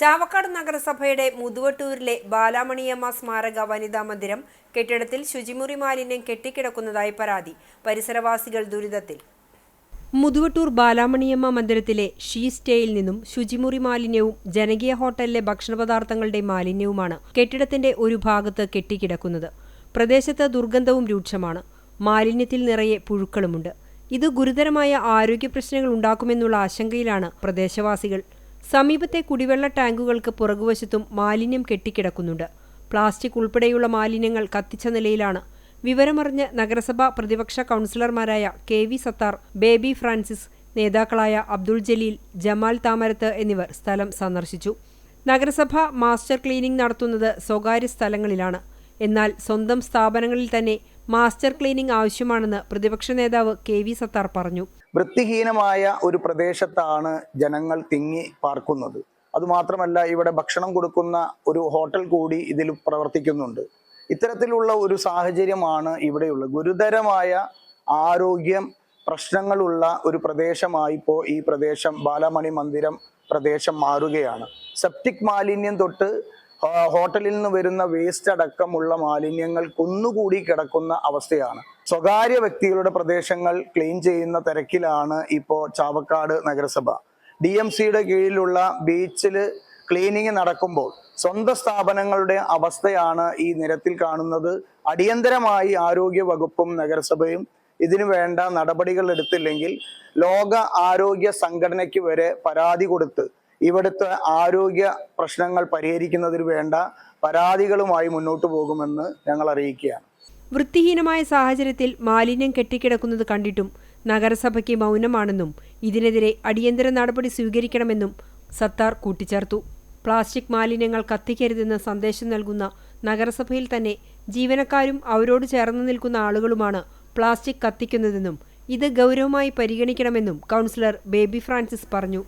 ചാവക്കാട് നഗരസഭയുടെ മുതുവട്ടൂരിലെ ബാലാമണിയമ്മ സ്മാരക വനിതാ മന്ദിരം കെട്ടിടത്തിൽ ശുചിമുറി മാലിന്യം കെട്ടിക്കിടക്കുന്നതായി പരാതി പരിസരവാസികൾ ദുരിതത്തിൽ. മുതുവട്ടൂർ ബാലാമണിയമ്മ മന്ദിരത്തിലെ ഷീ സ്റ്റേയിൽ നിന്നും ശുചിമുറി മാലിന്യവും ജനകീയ ഹോട്ടലിലെ ഭക്ഷണപദാർത്ഥങ്ങളുടെ മാലിന്യവുമാണ് കെട്ടിടത്തിന്റെ ഒരു ഭാഗത്ത് കെട്ടിക്കിടക്കുന്നത്. പ്രദേശത്ത് ദുർഗന്ധവും രൂക്ഷമാണ്. മാലിന്യത്തിൽ നിറയെ പുഴുക്കളുമുണ്ട്. ഇത് ഗുരുതരമായ ആരോഗ്യ പ്രശ്നങ്ങൾ ഉണ്ടാക്കുമെന്നുള്ള ആശങ്കയിലാണ് പ്രദേശവാസികൾ. സമീപത്തെ കുടിവെള്ള ടാങ്കുകൾക്ക് പുറകുവശത്തും മാലിന്യം കെട്ടിക്കിടക്കുന്നുണ്ട്. പ്ലാസ്റ്റിക് ഉൾപ്പെടെയുള്ള മാലിന്യങ്ങൾ കത്തിച്ച നിലയിലാണ്. വിവരമറിഞ്ഞ് നഗരസഭാ പ്രതിപക്ഷ കൗൺസിലർമാരായ കെ വി സത്താർ ബേബി ഫ്രാൻസിസ് നേതാക്കളായ അബ്ദുൾ ജലീൽ ജമാൽ താമരത്ത് എന്നിവർ സ്ഥലം സന്ദർശിച്ചു. നഗരസഭ മാസ്റ്റർ ക്ലീനിംഗ് നടത്തുന്നത് സ്വകാര്യ സ്ഥലങ്ങളിലാണ്. എന്നാൽ സ്വന്തം സ്ഥാപനങ്ങളിൽ തന്നെ മാസ്റ്റർ ക്ലീനിംഗ് ആവശ്യമാണെന്ന് പ്രതിപക്ഷ നേതാവ് കെ വി സത്താർ പറഞ്ഞു. വൃത്തിഹീനമായ ഒരു പ്രദേശത്താണ് ജനങ്ങൾ തിങ്ങി പാർക്കുന്നത്. അതുമാത്രമല്ല ഇവിടെ ഭക്ഷണം കൊടുക്കുന്ന ഒരു ഹോട്ടൽ കൂടി ഇതിൽ പ്രവർത്തിക്കുന്നുണ്ട്. ഇത്തരത്തിലുള്ള ഒരു സാഹചര്യമാണ് ഇവിടെയുള്ളത്. ഗുരുതരമായ ആരോഗ്യം പ്രശ്നങ്ങളുള്ള ഒരു പ്രദേശമായി ഇപ്പോൾ ഈ പ്രദേശം ബാലമണി മന്ദിരം പ്രദേശം മാറുകയാണ്. സെപ്റ്റിക് മാലിന്യം തൊട്ട് ഹോട്ടലിൽ നിന്ന് വരുന്ന വേസ്റ്റ് അടക്കമുള്ള മാലിന്യങ്ങൾ കുന്നുകൂടി കിടക്കുന്ന അവസ്ഥയാണ്. സ്വകാര്യ വ്യക്തികളുടെ പ്രദേശങ്ങൾ ക്ലീൻ ചെയ്യുന്ന തിരക്കിലാണ് ഇപ്പോൾ ചാവക്കാട് നഗരസഭ. ഡി എം സിയുടെ കീഴിലുള്ള ബീച്ചിൽ ക്ലീനിങ് നടക്കുമ്പോൾ സ്വന്തം സ്ഥാപനങ്ങളുടെ അവസ്ഥയാണ് ഈ നിരത്തിൽ കാണുന്നത്. അടിയന്തരമായി ആരോഗ്യ വകുപ്പും നഗരസഭയും ഇതിനു വേണ്ട നടപടികൾ എടുത്തില്ലെങ്കിൽ ലോക ആരോഗ്യ സംഘടനയ്ക്ക് വരെ പരാതി കൊടുത്ത് ഇവിടുത്തെ ആരോഗ്യ പ്രശ്നങ്ങൾ പരിഹരിക്കുന്നതിന് വേണ്ട പരാതികളുമായി മുന്നോട്ട് പോകുമെന്ന് ഞങ്ങൾ അറിയിക്കുകയാണ്. വൃത്തിഹീനമായ സാഹചര്യത്തിൽ മാലിന്യം കെട്ടിക്കിടക്കുന്നത് കണ്ടിട്ടും നഗരസഭയ്ക്ക് മൗനമാണെന്നും ഇതിനെതിരെ അടിയന്തര നടപടി സ്വീകരിക്കണമെന്നും സത്താർ കൂട്ടിച്ചേർത്തു. പ്ലാസ്റ്റിക് മാലിന്യങ്ങൾ കത്തിക്കരുതെന്ന് സന്ദേശം നൽകുന്ന നഗരസഭയിൽ തന്നെ ജീവനക്കാരും അവരോട് ചേർന്ന് നിൽക്കുന്ന ആളുകളുമാണ് പ്ലാസ്റ്റിക് കത്തിക്കുന്നതെന്നും ഇത് ഗൗരവമായി പരിഗണിക്കണമെന്നും കൗൺസിലർ ബേബി ഫ്രാൻസിസ് പറഞ്ഞു.